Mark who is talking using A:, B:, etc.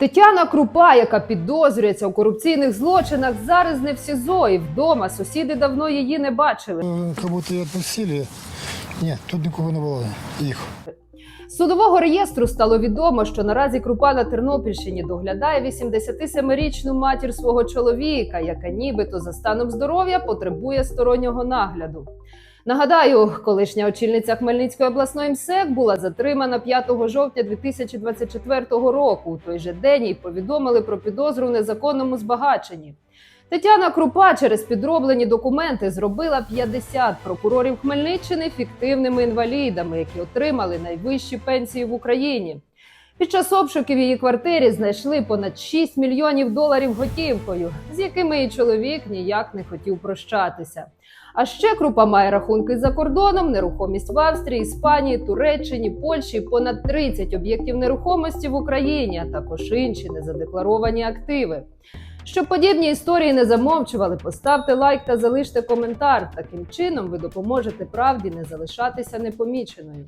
A: Тетяна Крупа, яка підозрюється у корупційних злочинах, зараз не в СІЗО і вдома. Сусіди давно її не бачили.
B: Е, Как будто її відпустили. Ні, тут нікого не було. Їх.
A: З судового реєстру стало відомо, що наразі Крупа на Тернопільщині доглядає 87-річну матір свого чоловіка, яка нібито за станом здоров'я потребує стороннього нагляду. Нагадаю, колишня очільниця Хмельницької обласної МСЕК була затримана 5 жовтня 2024 року. У той же день їй повідомили про підозру в незаконному збагаченні. Тетяна Крупа через підроблені документи зробила 50 прокурорів Хмельниччини фіктивними інвалідами, які отримали найвищі пенсії в Україні. Під час обшуків її квартирі знайшли понад 6 мільйонів доларів готівкою, з якими її чоловік ніяк не хотів прощатися. А ще Крупа має рахунки за кордоном, нерухомість в Австрії, Іспанії, Туреччині, Польщі, понад 30 об'єктів нерухомості в Україні, а також інші незадекларовані активи. Щоб подібні історії не замовчували, поставте лайк та залиште коментар. Таким чином ви допоможете правді не залишатися непоміченою.